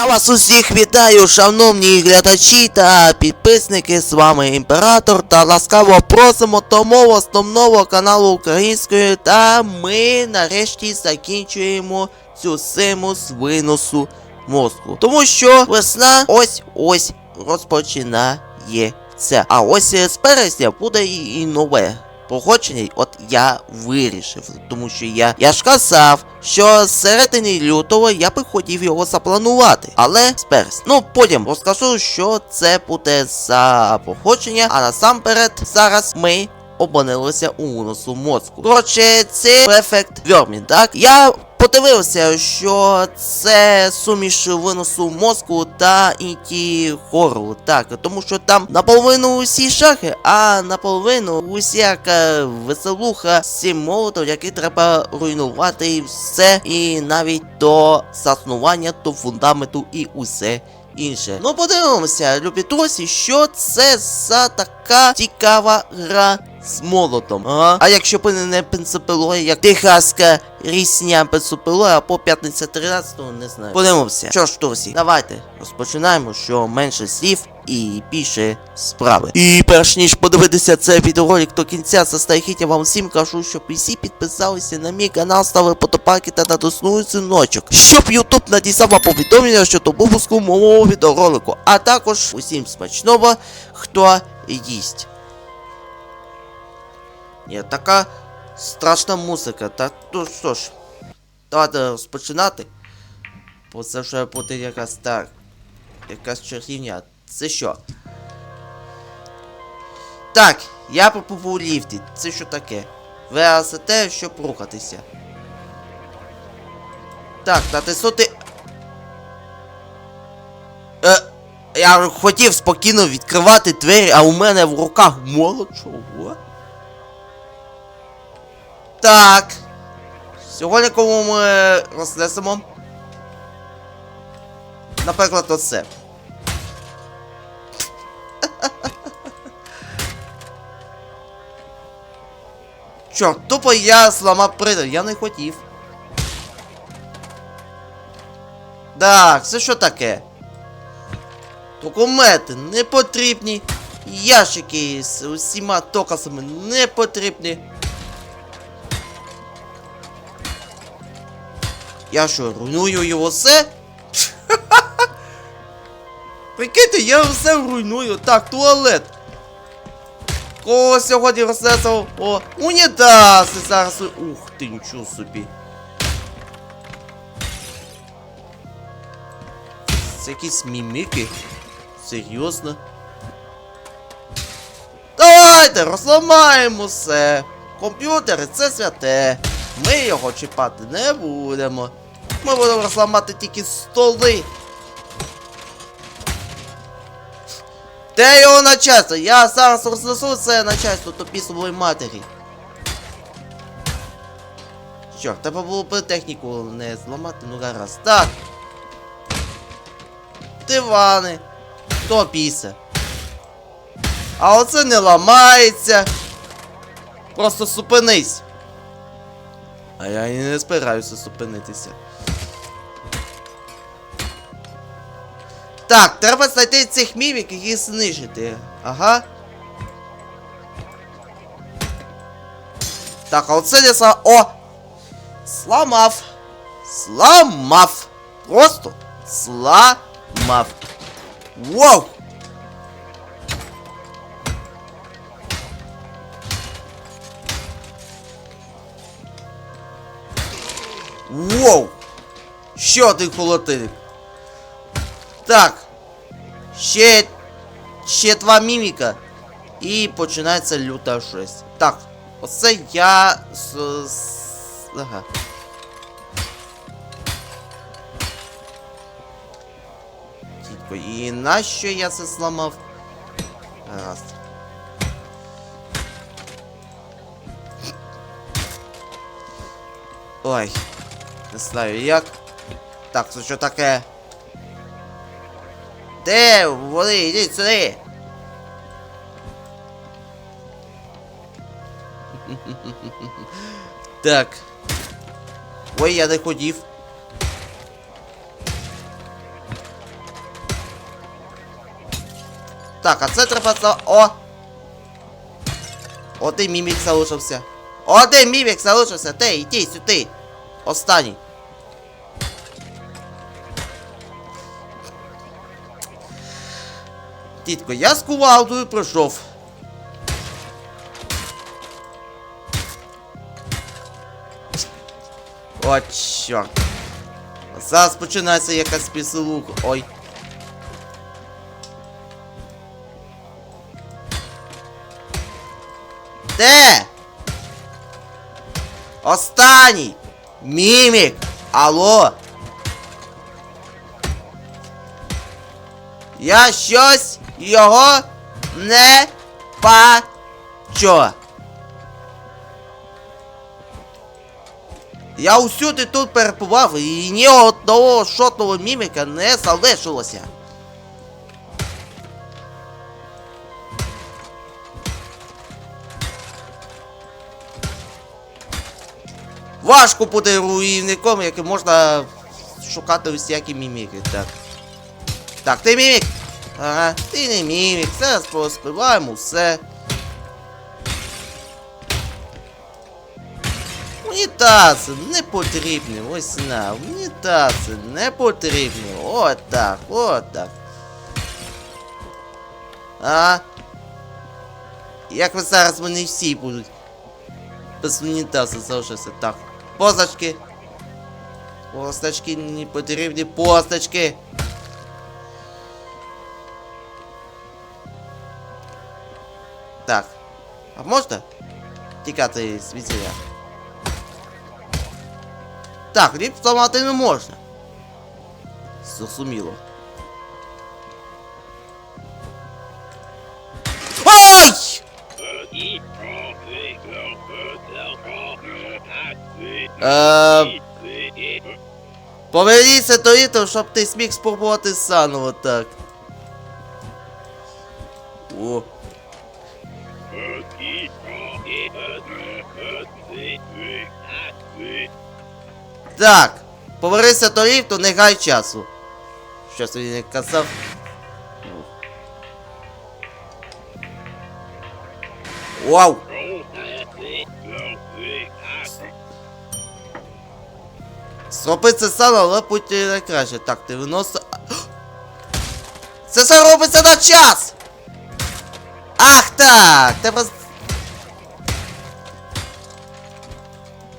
Я вас усіх вітаю, шановні глядачі та підписники. З вами імператор та ласкаво просимо мого основного каналу української. Та ми нарешті закінчуємо цю симу з виносу мозку. Тому що весна ось ось розпочинається. А ось з березня буде і нове. Походження, от я вирішив, тому що я, я ж казав, що з середини лютого я би хотів його запланувати, але березня. Ну потім розкажу, що це буде за походження, а насамперед зараз ми опинилися у виносу мозку. Коротше, це ефект Вьормін, так? Я подивився, що це суміш виносу мозку та інті хору, так, тому що там наполовину усі шахи, а наполовину усяка веселуха з молотов, який треба руйнувати і все, і навіть до заснування, до фундаменту і усе інше. Ну подивимося, любі друзі, що це за така цікава гра з молотом. Ага. А якщо б не принципилоя, як техаська рісня принципилоя або п'ятниця 13, не знаю. Подивимося. Що ж, друзі, давайте розпочинаємо, що менше слів і більше справи. І перш ніж подивитися цей відеоролик до кінця, заставіть я вам всім кажу, щоб всі підписалися на мій канал, ставили подобайки та натиснули дзвіночок, щоб YouTube надіслав повідомлення щодо випуску мого відеоролику, а також усім смачного, хто їсть. Є така страшна музика. Так, ну що ж, давайте розпочинати. Бо це вже буде якась так. Якась чергівня. Це що? Так, я попав у ліфті. Це що таке? ВСТ, щоб рухатися. Так, натиснути. Е, я хотів спокійно відкривати двері, а у мене в руках молот чого? Так. Сьогодні кому ми рознесемо. Наприклад, оце. Чорт, тупо я зламав придав, я не хотів. Так, це що таке? Документи не потрібні. Ящики з усіма доказами не потрібні. Я що, руйную його все? Прикиньте, я все руйную. Так, туалет. Кого сьогодні рознесав? О, унітаз! І зараз. Ух ти, нічого собі. Це якісь міміки? Серйозно? Давайте розламаємо все. Комп'ютери це святе. Ми його чіпати не будемо. Ми будемо розламати тільки столи. Де його начальство? Я зараз рознесу це начальство тобі своїй матері. Що, треба було б техніку не зламати, ну гаразд. Так. Дивани. Хто пісе? А оце не ламається. Просто зупинись. А я і не збираюся зупинитися. Так, треба знайти цих мімік і їх знищити. Ага. Так, а оце не сла... О! Сламав! Сламав! Просто сламав. Воу! Воу! Ще один холодильник. Так. Ще. Ще два міміка. І починається люта жесть. Так, оце я. З, з... Ага. Тітко, і нащо я це зламав? Гаразд. Ой. Не знаю як. Так, це що таке? Де вони? Ідіть сюди! Так. Ой, я не хотів. Так, а це треба... О! Один мімік залишився. Один мімік залишився. Ти, йди сюди. Останній. Тітко, я з кувалдою пройшов. О, чорт. Зараз починається якась пісилуха. Ой. Де? Останній! Мімік! Алло! Я щось його не бачу. Я усюди тут перебував і ні одного шотного міміка не залишилося. Важко бути руйнівником, яким можна шукати усякі міміки. Так. Так, ти мімік? Ага, ти не мімік, зараз поспіваємо все. Унітази не потрібні, ось на, унітази не потрібні. От так, от так. А? Як ви зараз вони всі будуть? Без унітазу залишився. Так. Позначки. Позначки не потрібні позначки. Так. А можна? Тікати звідсіля. Так, ліп зламати не можна. Зрозуміло. Ой! Е, Поверніться до літу, щоб ти зміг спробувати заново так. О. Так, повернися до ліфту, не гай часу. Щось він не казав. Вау! Зроби це сало, але будь найкраще. Так, 90. Це все робиться на час! Ах так! Треба.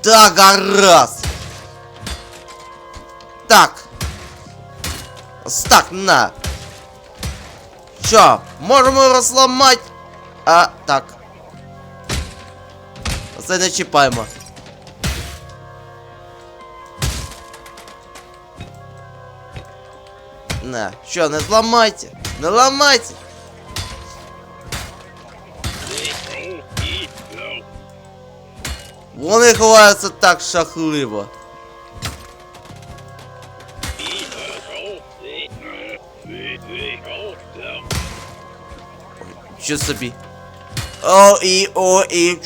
Так, гаразд! Так. Так, на. Що, можемо розламати? А, так. Це не. На, що, не зламайте? Не ламайте! Вони ховаються так шахливо. Що собі? О, і, о, і.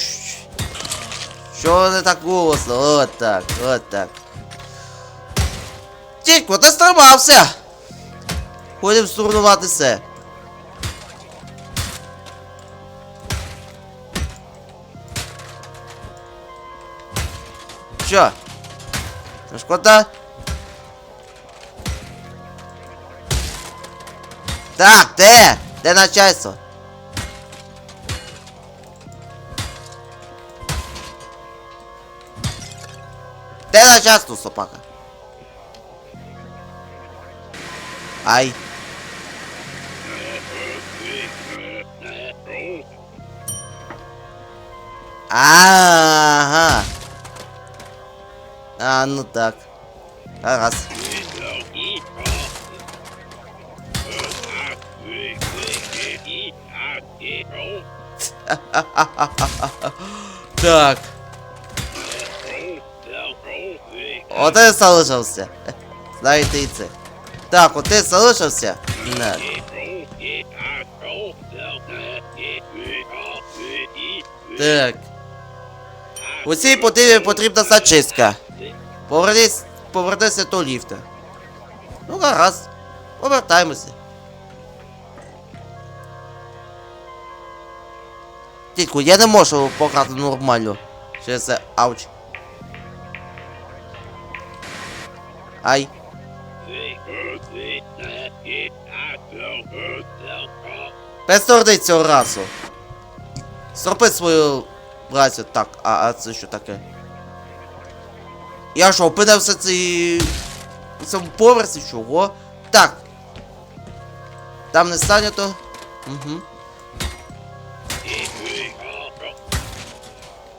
Що вони так голосно? От так, от так. Тільки, ти стримався! Ходім штурмувати все. Що? Шкода? Так, де? Де начальство? Де начальство, собака? Ай. Ага. А, ну так. Раз. Так. Оте залишився. Знаєте і це. Так, оте залишився. Не. Так. У цій подиві потрібна зачистка. Повернись, повернися до ліфта. Ну гаразд. Повертаємося. Тітку, я не можу пограти нормально. Через це. Ауч. Ай. Пересторди цього разу. Зроби свою працю. Так, а, а це що таке? Я що, опинився цей... у цьому поверсі чого? Так. Там не станято. Угу.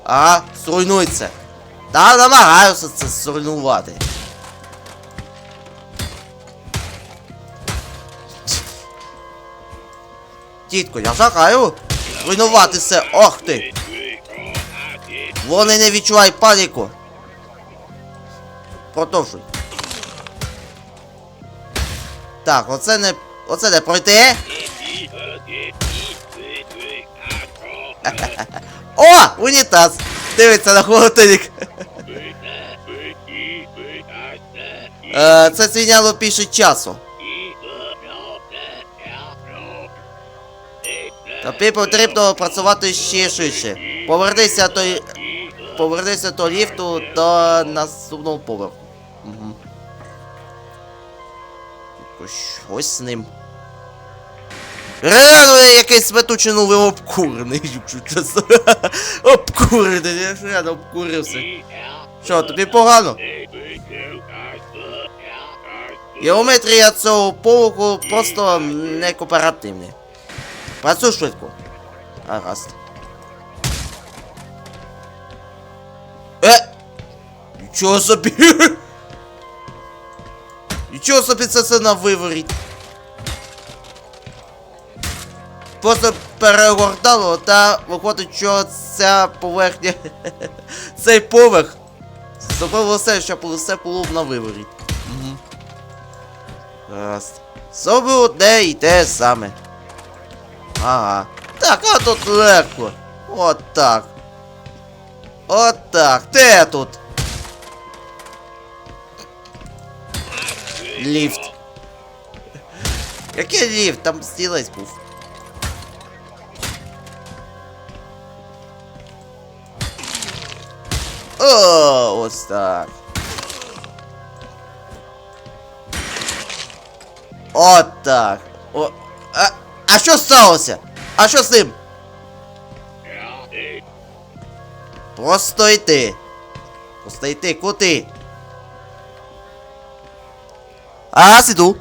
А, зруйнуй це. Та намагаюся це зруйнувати. Тітко, я шагаю. Руйнувати все. Ох ти. Вони не відчувають паніку. Продовжуй. Так, оце не. Оце не пройти. О! Унітаз! Дивиться на холодильник. Е, це свіняло більше часу. Тобі потрібно працювати ще швидше. Повернися до... Повернися до ліфту до наступного поверху. Угу. Щось з ним. Реально якийсь сметучий новий обкурений, чесно. обкурений, я ж реально обкурився. Що, тобі погано? Геометрія цього полку просто не кооперативна. Працюй швидко. Гаразд. Е! Нічого собі! Нічого собі це все на виворіть. Просто перегортало та виходить, що ця поверхня. цей поверх. Зробило все, щоб все було на виворіть. Угу. Гаразд. Зроби одне і те саме. Ага. Так, а тут легко. От так. От так. Де тут? Ліфт. Який ліфт? Там стілець був. О, ось так. От так. О, а, А що сталося? А що з ним? Просто йти, куди? А, іду.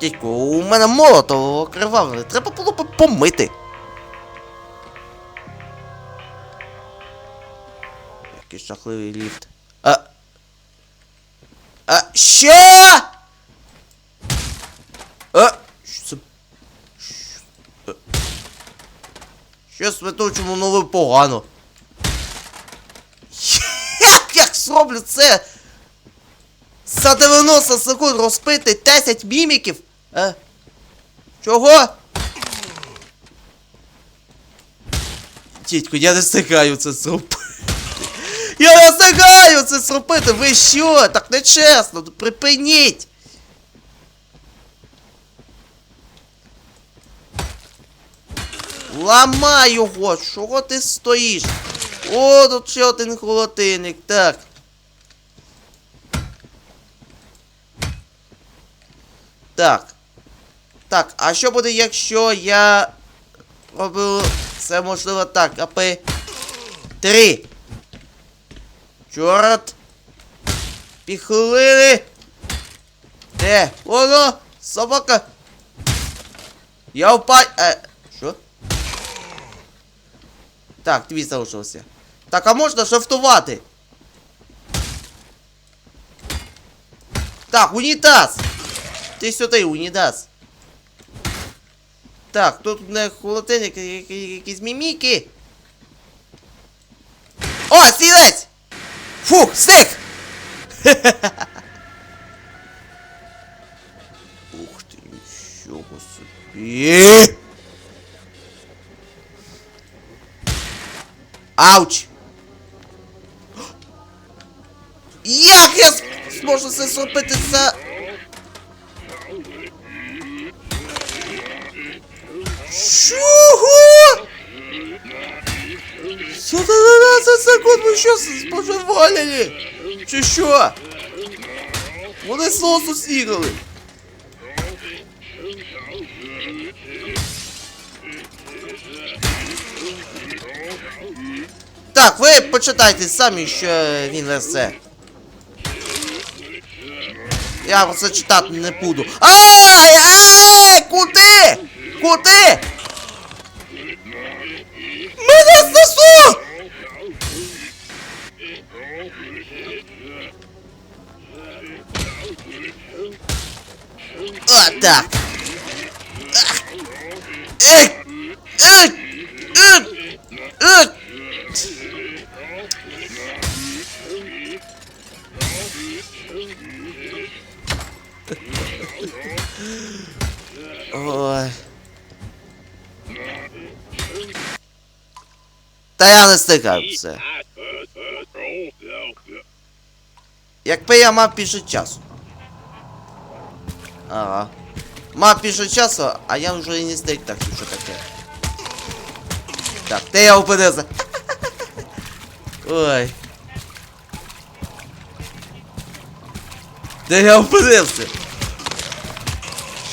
Дядько, у мене молото криваве, треба було б помити. Який жахливий ліфт. А. А, що? А, що це? Що, а. Щось нове погано. Як я зроблю це? За 90 секунд розпити 10 міміків? А? Чого? Дідько, я не встигаю це зробити. Я не встигаю це зробити! Ви що? Так не чесно, припиніть! Ламай його! Чого ти стоїш? О, тут ще один холодильник, так. Так. Так, а що буде, якщо я роблю це можливо так, аби... Три. Чорт. Піхлини. Де? Воно! Собака! Я впай... Так, твій залишився. Так, а можна шафтувати? Так, унітаз! Ти сюди, унітаз. Так, тут не холодильник, якісь міміки. О, стілець! Фух, стик! Ух ти, нічого собі. Ауч! Як я зможу це зробити за... Чого? 112 секунд ви що споживали? Чи що? Вони сосу снігали. Так, ви почитайте самі, що він несе. Я це читати не буду. Ай! Ай! Куди? Куди? Мене знесло! А, так. Та я не стикаю все. Якби я мав більше часу. Ага. Мав більше часу, а я вже і не стик так, що таке. Так, де я опинився? Ой. Де я опинився?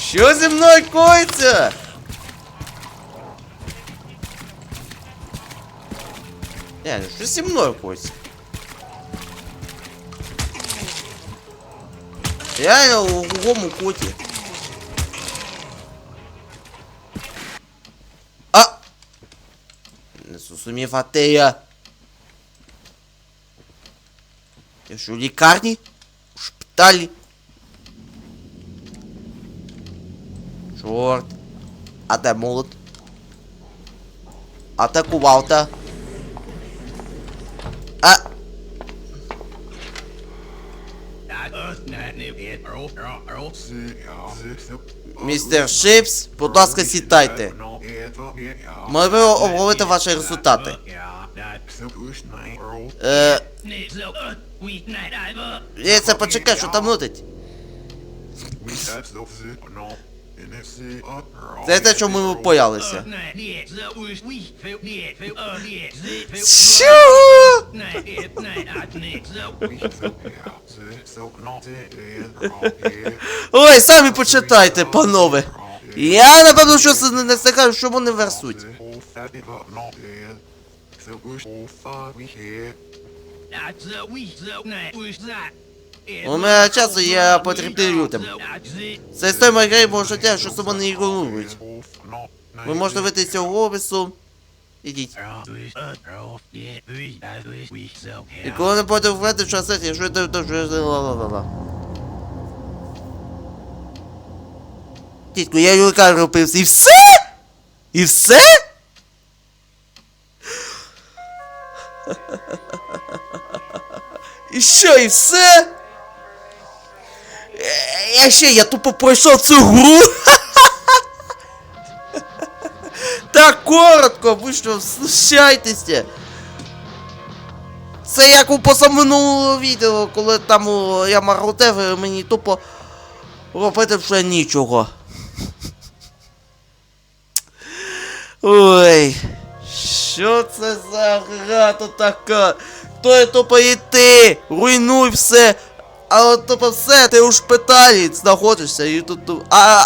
Що зі мною коїться? Не, що зі мною коїться? Я у глухому коті. А! Не зрозумів, а ти я. Я що, в лікарні? У шпиталі? Чорт. А де молот? Атакував-то. Містер Шипс, будь ласка, сідайте. Ми обговорити ваші результати. Е, я це почекай, що там нудить. Це те, що ми боялися. Чого? Ой, самі почитайте, панове. Я напевно, що це не стикаю, що вони версуть. У мене часу я потрібний людям. Це той гри мого життя, що себе не ігнорують. Ви можете вийти з цього офісу. Ідіть. І коли не будете ввести в якщо я то що ла-ла-ла-ла. Тітку, я лікарню пився і все? І все? І що, і все? Е, Я ще, я тупо пройшов цю гру. Так коротко, ви що, знущайтеся. Це як у позаминулого відео, коли там я марутев, і мені тупо робити вже нічого. Ой, що це за гра тут така? То є тупо йти, руйнуй все. А от тупо все, ти у шпиталі знаходишся і тут. А, а,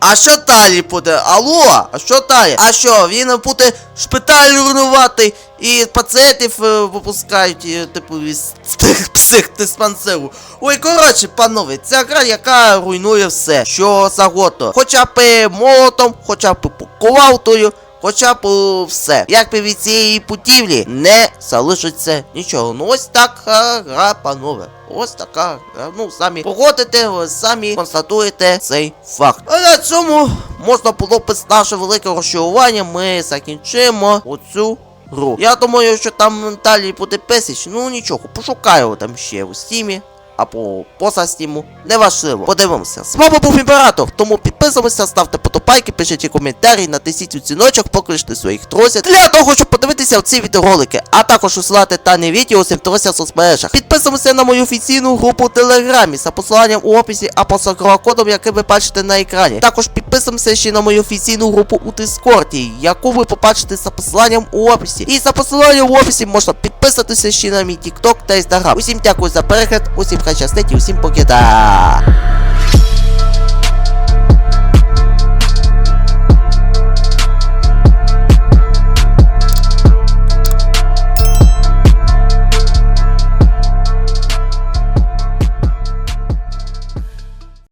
а що далі буде? Алло, а що далі? А що, він буде шпиталь руйнувати і пацієнтів е, випускають, е, типу, із псих- психдиспансеру. Ой, коротше, панове, ця гра, яка руйнує все, що загодно. Хоча б молотом, хоча б кувалдою, Хоча б е, все. Якби від цієї путівлі не залишиться нічого. Ну ось така гра, панове. Ось така. Ну, самі погодите, самі констатуєте цей факт. А на цьому можна було б наше велике розчарування. Ми закінчимо оцю гру. Я думаю, що там далі буде песіч. Ну нічого, пошукаю там ще у стімі. Або поза стіму, неважливо. Подивимося. З вами був імператор, тому підписуємося, ставте подобайки, пишіть коментарі, натисніть у дзвіночок, покличте своїх друзів для того, щоб подивитися ці відеоролики, а також усилати дані відео друзям в соцмережах. Підписуємося на мою офіційну групу у Телеграмі за посиланням у описі або за QR-кодом, який ви бачите на екрані. Також підписуємося ще на мою офіційну групу у Дискорді, яку ви побачите за посиланням у описі. І за посиланням в описі можна підписатися ще на мій TikTok та Instagram. Усім дякую за перегляд, усім хай щастить і усім покида.